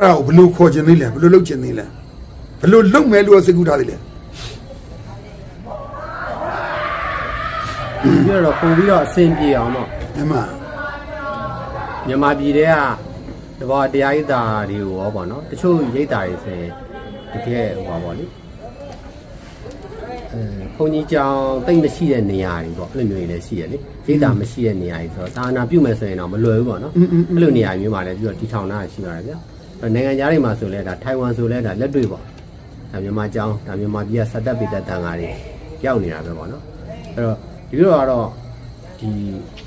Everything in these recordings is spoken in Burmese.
အဲ့ဒါကိုဘယ်လိုခေါ်ခြင်းသေးလဲဘယ်လိုလုပ်ခြင်းသေးလဲဘယ်လိုလုပ်မယ်လို့စိတ်ကူးထားသေးလဲပြီးတော့ပုံပြီးတော့အဆင်ပြေအောင်တော့မြမမြန်မာပြည်ထဲကတဘောတရားရိပ်တာတွေကိုရောပေါ့နော်တချို့ရိပ်တာတွေဆိုရင်တကယ်ဟိုပါပေါ့လေအဲဘုန်းကြီးကျောင်းတိတ်မရှိတဲ့နေရာတွေပေါ့အဲ့လိုမျိုးတွေလည်းရှိရလေရိပ်တာမရှိတဲ့နေရာတွေဆိုတော့သာနာပြုမယ်ဆိုရင်တော့မလွယ်ဘူးပေါ့နော်အဲ့လိုနေရာမျိုးမှာလည်းပြီးတော့တီထောင်တာရှိပါတယ်ဗျာအဲ့ နိုင်ငံသားတွေမှာဆိုလဲဒါထိုင်ဝမ်ဆိုလဲဒါလက်တွေ့ပေါ့ဒါမြန်မာကျောင်းဒါမြန်မာပြည်ကစက်တက်ပေတက်တန်ကားတွေရောက်နေတာပဲပေါ့နော်အဲ့တော့ဒီလိုကတော့ဒီ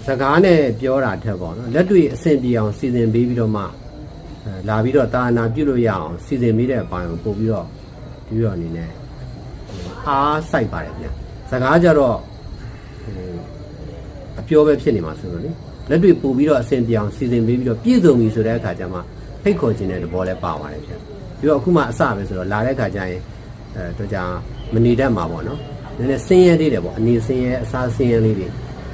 စကားနဲ့ပြောတာထက်ပေါ့နော်လက်တွေ့အဆင်ပြေအောင်စီစဉ်ပေးပြီးတော့မှအဲလာပြီးတော့တာနာပြုလို့ရအောင်စီစဉ်ပေးတဲ့အပိုင်းကိုပို့ပြီးတော့ဒီပြီးတော့အနေနဲ့ဟိုအားစိုက်ပါတယ်ဗျစကားကြတော့ဟိုအပြောပဲဖြစ်နေမှာဆိုတော့လေလက်တွေ့ပို့ပြီးတော့အဆင်ပြေအောင်စီစဉ်ပေးပြီးတော့ပြည့်စုံပြီဆိုတဲ့အခါကျမှ ဖိတ်ခေါ်ခြင်းတဲ့သဘောလဲပါပါတယ်ဗျပြီးတော့အခုမှအစပဲဆိုတော့လာတဲ့အခါကျရင်အဲတော့ကြာမနေတတ်မှာပေါ့နော်နည်းနည်းဆင်းရဲသေးတယ်ပေါ့အနေဆင်းရဲအစားဆင်းရဲလေးတွေ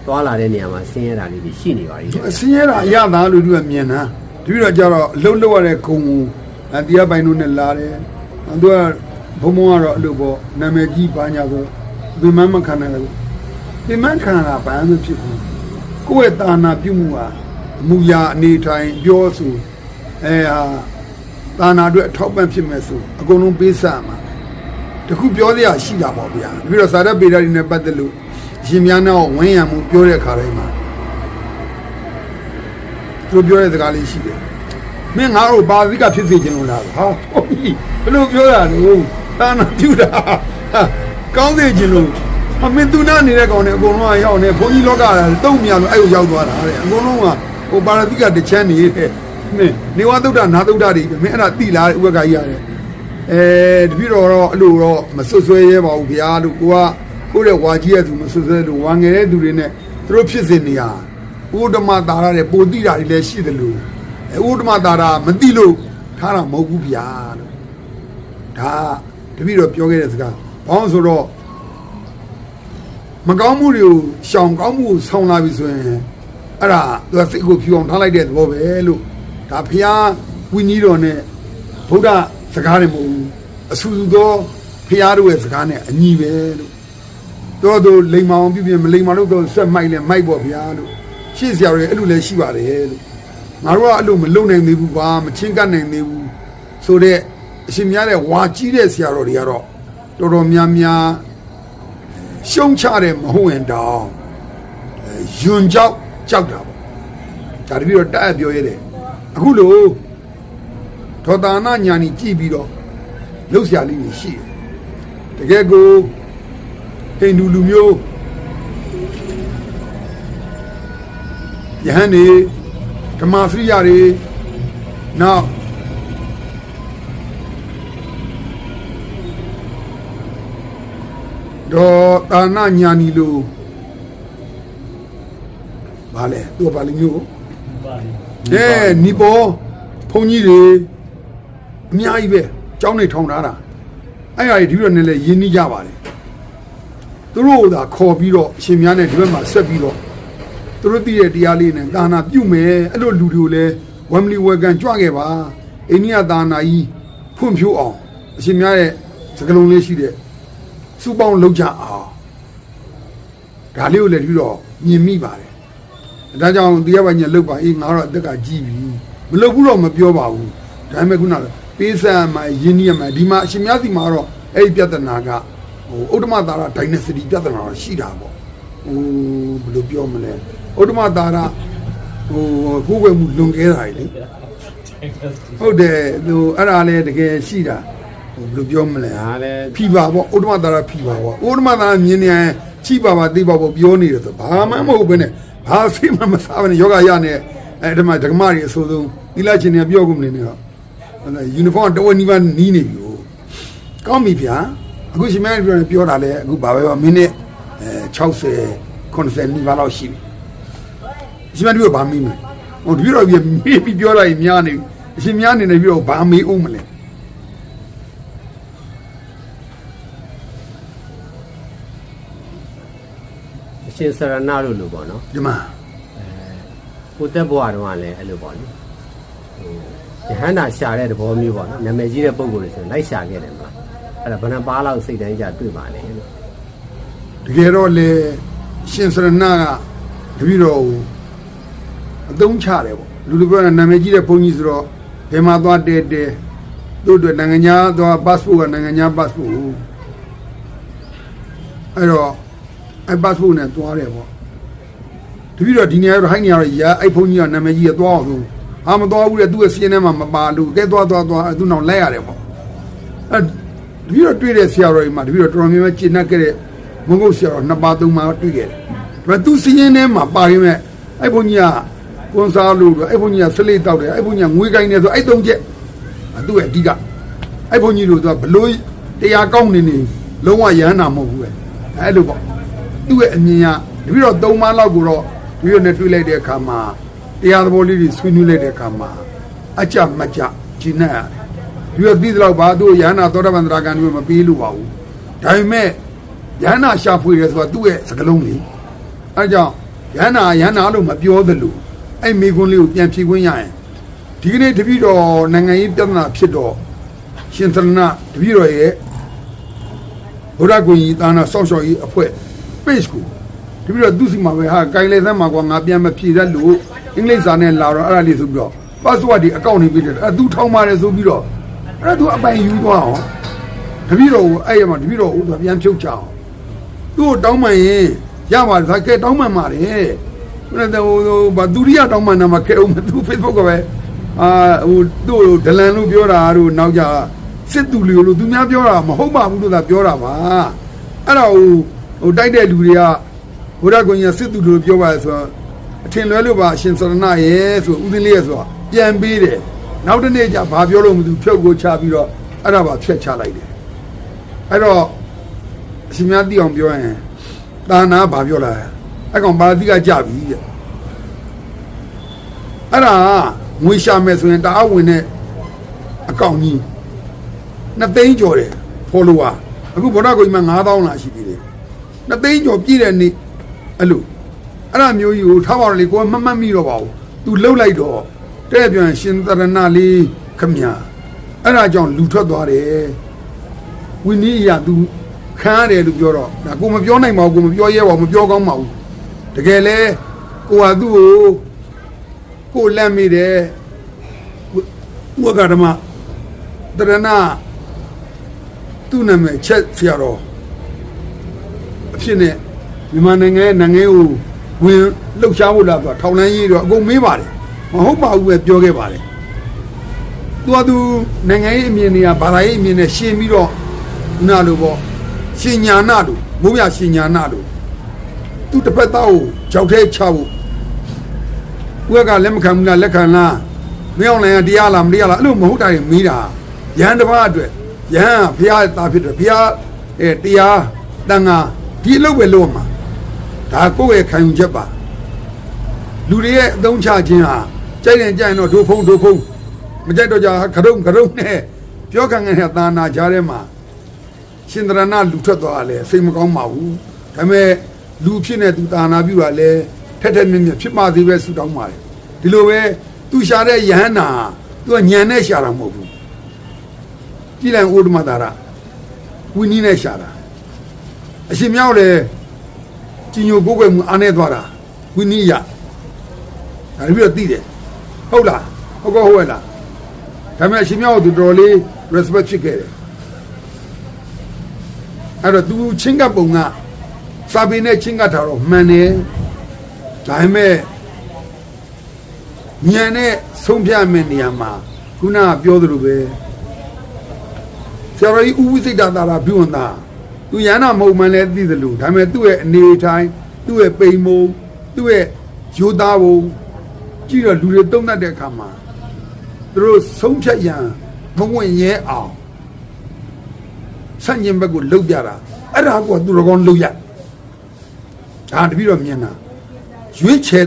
သွားလာတဲ့နေရာမှာဆင်းရဲတာလေးတွေရှိနေပါလိမ့်မယ်အစင်းရတာအရသာလို့သူကမြင်တာတပည့်တော့ကြတော့အလုံးလောက်ရတဲ့ခုံကိုအတရားပိုင်တို့နဲ့လာတယ်သူကဘုံဘုံကတော့အဲ့လိုပေါ့နာမည်ကြီးပါညာဆိုဒီမမခံနိုင်တယ်ဒီမခံတာဘာမှမဖြစ်ဘူးကိုယ့်ရဲ့တာနာပြုမှုဟာအမူအရာအနေထိုင်ပြောဆို အဲဟာတာနာအတွက်အထောက်ပံ့ဖြစ်မဲ့ဆိုအကုန်လုံးပေးစမ်းမှာတခုပြောစရာရှိတာပေါ့ဗျာပြီးတော့စာရက်ပေတာတွေနဲ့ပတ်သက်လို့အရှင်များနောက်ဝန်းရံမှုပြောတဲ့အခါတိုင်းမှာသူပြောတဲ့စကားလေးရှိတယ်မင်းငါတို့ဘာသီကဖြစ်စေချင်လို့လားဟာဟုတ်ပြီဘယ်လိုပြောတာလို့တာနာပြူတာဟာကောင်းစေချင်လို့အမင်းသူနာနေတဲ့ကောင်နဲ့အကုန်လုံးကရောက်နေဘုန်းကြီးလောကကတုံ့မြန်လို့အဲ့ကိုရောက်သွားတာတဲ့အကုန်လုံးကဟိုပါရတိကတစ်ချမ်းနေတဲ့ နင်းနေဝသုဒ္ဓနာသုဒ္ဓတွေပဲမင်းအဲ့ဒါတိလာတဲ့ဥပက္ခကြီးရတယ်အဲတပြည့်တော်တော့အဲ့လိုတော့မဆွဆွဲရဲပါဘူးဗျာလို့ကိုကကိုယ့်ရဲ့ဝါကြီးရဲ့သူမဆွဆွဲလို့ဝါငယ်တဲ့သူတွေနဲ့သူတို့ဖြစ်စင်နေရဥဒ္ဓမတာရတဲ့ပိုတိတာတွေလည်းရှိတယ်လို့အဲဥဒ္ဓမတာရမသိလို့ထားတာမဟုတ်ဘူးဗျာလို့ဒါတပည့်တော်ပြောခဲ့တဲ့စကားဘာလို့ဆိုတော့မကောင်းမှုတွေကိုရှောင်ကောင်းမှုကိုဆောင်းလာပြီဆိုရင်အဲ့ဒါသူကစိတ်ကိုဖြူအောင်ထားလိုက်တဲ့သဘောပဲလို့ ဒါဖျားဝိနည်းတော်နဲ့ဗုဒ္ဓစကားတွေမဟုတ်ဘူးအဆူဆူသောဖျားတို့ရဲ့စကားနဲ့အညီပဲလို့တော့တို့လိမ်မအောင်ပြပြမလိမ်မလို့တော့ဆက်မိုက်လဲမိုက်ပေါ့ဗျာလို့ရှေ့ဆရာတွေအဲ့လိုလဲရှိပါတယ်လို့ငါတို့ကအဲ့လိုမလုံနိုင်သေးဘူးကွာမချင်းကပ်နိုင်သေးဘူးဆိုတော့အရှင်များတဲ့ဝါကြီးတဲ့ဆရာတော်တွေကတော့တော်တော်များများရှုံချတဲ့မဟုတ်ရင်တောင်အဲယွန်ကြောက်ကြောက်တာပေါ့ဒါတပြီးတော့တက်အပ်ပြောရတယ် အခုလို့ဒေါတာနာညာနီကြည့်ပြီးတော့လှုပ်ရှားလေးတွေရှိတယ်တကယ်ကိုဟိန္ဒူလူမျိုးယဟန်နေဓမ္မစရိယတွေနောက်ဒေါ်တာနာညာနီလိုဘာလဲသူကဘာလဲမျိုး အဲနီပေါ်ဘုန်းကြီးတွေအများကြီးပဲကျောင်းနေထောင်ထားတာအဲ့ဟာဒီလိုနဲ့လဲယဉ်နီးကြပါတယ်သူတို့ကခေါ်ပြီးတော့အရှင်များနဲ့ဒီဘက်မှာဆက်ပြီးတော့သူတို့သိတဲ့တရားလေးနဲ့ဒါနာပြုမယ်အဲ့လိုလူတွေကိုလည်းဝမ်မလီဝယ်ကန်ကြွခဲ့ပါအိန္ဒိယဒါနာကြီးဖွံ့ဖြိုးအောင်အရှင်များရဲ့စကလုံးလေးရှိတဲ့စူပေါင်းလောက်ကြအောင်ဒါလေးကိုလည်းပြီးတော့မြင်မိပါတယ် ဒါကြောင့်တရားပိုင်ညာလောက်ပါအေးငါတော့အသက်ကကြီးပြီမလောက်ဘူးတော့မပြောပါဘူးဒါပေမဲ့ခုနကပေးဆံမှာယင်းနီးမှာဒီမှာအရှင်များစီမှာတော့အဲ့ဒီပြဿနာကဟိုဥဒ္ဓမသာရဒိုင်နက်စတီပြဿနာတော့ရှိတာပေါ့ဟိုဘယ်လိုပြောမလဲဥဒ္ဓမသာရဟိုကိုယ်ွယ်မှုလွန်ခဲ့တာလေဟုတ်တယ်ဟိုအဲ့ဒါလည်းတကယ်ရှိတာဟိုဘယ်လိုပြောမလဲဒါလည်းဖီပါပေါ့ဥဒ္ဓမသာရဖီပါပေါ့ဥဒ္ဓမသာရမြင်နေရင်ချိပါပါသိပါပေါ့ပြောနေတယ်ဆိုဘာမှမဟုတ်ဘဲနဲ့ ဘာစိတ်မှမစားဘဲနဲ့ယောဂရနဲ့အဲ့ဒီမှာဓမ္မတွေအဆိုးဆုံးသီလရှင်တွေပြောကုန်နေနေတော့ယူနီဖောင်းတဝက်နီးပါးနီးနေပြီကိုကောင်းပြီဗျာအခုရှင်မပြောပြောတာလဲအခုဘာပဲပါမိနစ်အဲ60 90နီးပါးလောက်ရှိပြီရှင်မတို့ကဘာမေးမလဲဟိုတပြည့်တော့ပြမေးပြီးပြောလိုက်ရင်များနေပြီအရှင်များနေနေပြီးတော့ဘာမေးအောင်မလဲ ရှင်စရဏလို့လို့ပေါ့နော်ဒီမှာကိုတက်ဘွားတော့ကလည်းအဲ့လိုပေါ့လေဟိုယဟန္တာရှာတဲ့သဘောမျိုးပေါ့နော်နာမည်ကြီးတဲ့ပုံကိုယ်တွေဆိုရင်လိုက်ရှာခဲ့တယ်မလားအဲ့ဒါဘယ်နှပါးလောက်စိတ်တိုင်းကြတွေ့ပါလဲလို့တကယ်တော့လေရှင်စရဏကတပည့်တော်ကိုအသုံးချတယ်ပေါ့လူလူပြောတာနာမည်ကြီးတဲ့ဘုန်းကြီးဆိုတော့ဘယ်မှာသွားတဲတဲတို့အတွက်နိုင်ငံခြားသွား passport ကနိုင်ငံခြား passport ကိုအဲ့တော့ အဲ့ passport နဲ့သွားတယ်ပေါ့တပည့်တော်ဒီနေရာတော့ဟိုင်းနေရာတော့ရာအဲ့ဘုန်းကြီးကနာမည်ကြီးကသွားအောင်ဆိုအာမသွားဘူးလေသူ့ရဲ့စီးရင်ထဲမှာမပါလို့ကဲသွားသွားသွားသူ့နောက်လိုက်ရတယ်ပေါ့အဲ့တပည့်တော်တွေ့တဲ့ဆရာတော်ကြီးမှာတပည့်တော်တော်များများကျင့်တတ်ခဲ့တဲ့မုန်းကုတ်ဆရာတော်နှစ်ပါးသုံးပါးတွေ့ခဲ့တယ်ဒါပေမဲ့သူ့စီးရင်ထဲမှာပါရင်းမဲ့အဲ့ဘုန်းကြီးကကွန်ဆာလို့အဲ့ဘုန်းကြီးကဆလိတောက်တယ်အဲ့ဘုန်းကြီးကငွေကိုင်းနေဆိုအဲ့သုံးချက်အဲ့သူ့ရဲ့အဓိကအဲ့ဘုန်းကြီးတို့ကဘလို့တရားကောင်းနေနေလုံးဝရဟန္တာမဟုတ်ဘူးပဲအဲ့လိုပေါ့ သူ့ရဲ့အမြင်ကတပည့်တော်သုံးပါးလောက်ကိုတော့တပည့်တော်နဲ့တွေ့လိုက်တဲ့အခါမှာတရားသဘောလေးတွေဆွေးနွေးလိုက်တဲ့အခါမှာအကြမကြကျင့်နေရတယ်ဒီတော့ပြီးတော့ဘာသူ့ရဟန္တာသောတာပန်တရာဂံမျိုးမပေးလို့ပါဘူးဒါပေမဲ့ရဟန္တာရှာဖွေတယ်ဆိုတာသူ့ရဲ့စကလုံးလေးအဲဒါကြောင့်ရဟန္တာရဟန္တာလို့မပြောသလိုအဲ့မိခွန်းလေးကိုပြန်ဖြေခွင့်ရရင်ဒီကနေ့တပည့်တော်နိုင်ငံရေးပြဿနာဖြစ်တော့ရှင်သရဏတပည့်တော်ရဲ့ဘုရားကိုကြီးတာနာဆောက်ရှောက်ရေးအဖွဲ့ page ကိုတပည့်တော်သူစီမှာပဲဟာကိုင်လေသမ်းမှာကွာငါပြန်မဖြေတတ်လို့အင်္ဂလိပ်စာနဲ့လာတော့အဲ့ဒါလေးဆိုပြီးတော့ password ဒီအကောင့်နေပြီးတယ်အဲ့သူထောင်းပါတယ်ဆိုပြီးတော့အဲ့ဒါသူအပိုင်ယူသွားအောင်တပည့်တော်ကိုအဲ့ရမှာတပည့်တော်ကိုသူပြန်ဖြုတ်ချအောင်သူ့ကိုတောင်းမှန်ရင်ရပါလားကဲတောင်းမှန်ပါတယ်ဘယ်တော့ဟိုဘာဒုတိယတောင်းမှန်နာမှာခဲအောင်သူ Facebook ကပဲအာဟိုသူ့ကိုဒလန်လို့ပြောတာတို့နောက်ကြစစ်သူလူလို့သူများပြောတာမဟုတ်ပါဘူးလို့သာပြောတာပါအဲ့တော့ဟို ဟိုတိုက်တဲ့လူတွေကဘုရားကွန်ကြီးစစ်သူလူလို့ပြောပါဆိုတော့အထင်လွဲလို့ပါအရှင်စရဏရဲ့ဆိုဦးသိန်းလေးရဲ့ဆိုတော့ပြန်ပေးတယ်နောက်တစ်နေ့ကျဘာပြောလို့မသိဘူးဖြုတ်ကိုချပြီးတော့အဲ့ဒါပါဖြတ်ချလိုက်တယ်အဲ့တော့အရှင်များသိအောင်ပြောရင်တာနာဘာပြောလာအဲ့ကောင်ဘာသိကကြပြီတဲ့အဲ့ဒါငွေရှာမယ်ဆိုရင်တအားဝင်တဲ့အကောင့်ကြီးနှစ်သိန်းကျော်တယ် follower အခုဗောဓကိုကြီးမှာ9000လာရှိသေးတယ် နှစ်သိန်းကျော်ပြည့်တဲ့နေ့အဲ့လိုအဲ့ဒါမျိုးကြီးကိုထားပါတော့လေကိုကမမှတ်မိတော့ပါဘူး तू လှုပ်လိုက်တော့တဲ့ပြန်ရှင်သရဏလေးခမညာအဲ့ဒါကြောင့်လူထွက်သွားတယ်ဝိနည်းအရာ तू ခမ်းရတယ်လို့ပြောတော့ဒါကိုမပြောနိုင်ပါဘူးကိုမပြောရဲပါဘူးမပြောကောင်းပါဘူးတကယ်လဲကိုဟာသူ့ကိုကိုလက်မိတယ်ဝကဓမ္မတရဏသူ့နာမည်ချက်ဆရာတော် အဖြစ်နဲ့မြန်မာနိုင်ငံရဲ့နိုင်ငံကိုဝင်လှုပ်ရှားဖို့လာတော့ထောင်လန်းကြီးတော့အကုန်မေးပါတယ်မဟုတ်ပါဘူးပဲပြောခဲ့ပါတယ်သူကသူနိုင်ငံရေးအမြင်တွေကဘာသာရေးအမြင်နဲ့ရှင်းပြီးတော့နာလို့ပေါ့ရှင်ညာနာလို့မိုးမြရှင်ညာနာလို့သူတစ်ဖက်သားကိုကြောက်ထဲချဖို့ဦးကလက်မခံဘူးလားလက်ခံလားမင်းအောင်လည်းတရားလားမတရားလားအဲ့လိုမဟုတ်တာတွေမေးတာရဟန်းတစ်ပါးအတွက်ရဟန်းကဘုရားသားဖြစ်တယ်ဘုရားအဲတရားတန်ခါ ဒီအလုပ်ပဲလုပ်မှာဒါကိုယ့်ရဲ့ခံယူချက်ပါလူတွေရဲ့အသုံးချခြင်းဟာကြိုက်ရင်ကြိုက်ရင်တော့ဒိုဖုံးဒိုဖုံးမကြိုက်တော့ကြခရုံခရုံနဲ့ပြောခံခဲ့တဲ့သာနာကြားထဲမှာရှင်သရဏလူထွက်သွားတယ်စိတ်မကောင်းပါဘူးဒါပေမဲ့လူဖြစ်နေသူသာနာပြုတာလဲထက်ထက်မြက်မြက်ဖြစ်ပါသေးပဲဆုတောင်းပါတယ်ဒီလိုပဲသူရှာတဲ့ယဟန္တာသူကညံနဲ့ရှာတာမဟုတ်ဘူးကြည်လိုက်ဥဒ္ဓမတာရဝိနည်းနဲ့ရှာတာ အရှင်မြောက်လေကြီးညိုကိုယ်ွယ်မှုအားနေသွားတာဝိနည်းရဒါပြီးတော့သိတယ်ဟုတ်လားဟုတ်ကောဟုတ်ရဲ့လားဒါပေမဲ့အရှင်မြောက်သူတော်လေး respect ဖြစ်ခဲ့တယ်အဲ့တော့သူချင်းကပ်ပုံကစာပေနဲ့ချင်းကပ်တာတော့မှန်တယ်ဒါပေမဲ့ညံနဲ့ဆုံးဖြတ်မယ့်နေရာမှာခုနကပြောသလိုပဲဆရာတော်ကြီးဥဝိစိတ်တာတာပြုံတာသူ ရဟနာမဟုတ်မှန်းလည်းသိသလိုဒါပေမဲ့သူ့ရဲ့အနေထိုင်သူ့ရဲ့ပိန်မုံသူ့ရဲ့ရိုးသားပုံကြည့်တော့လူတွေတုံ့တတ်တဲ့အခါမှာသူတို့ဆုံးဖြတ်ရန်မဝင်ရဲအောင်ဆန့်ကျင်ဘက်ကိုလှုပ်ပြတာအဲ့ဒါကသူတော်ကောင်းလှုပ်ရဒါတပည့်တော်မြင်တာရွေးချယ်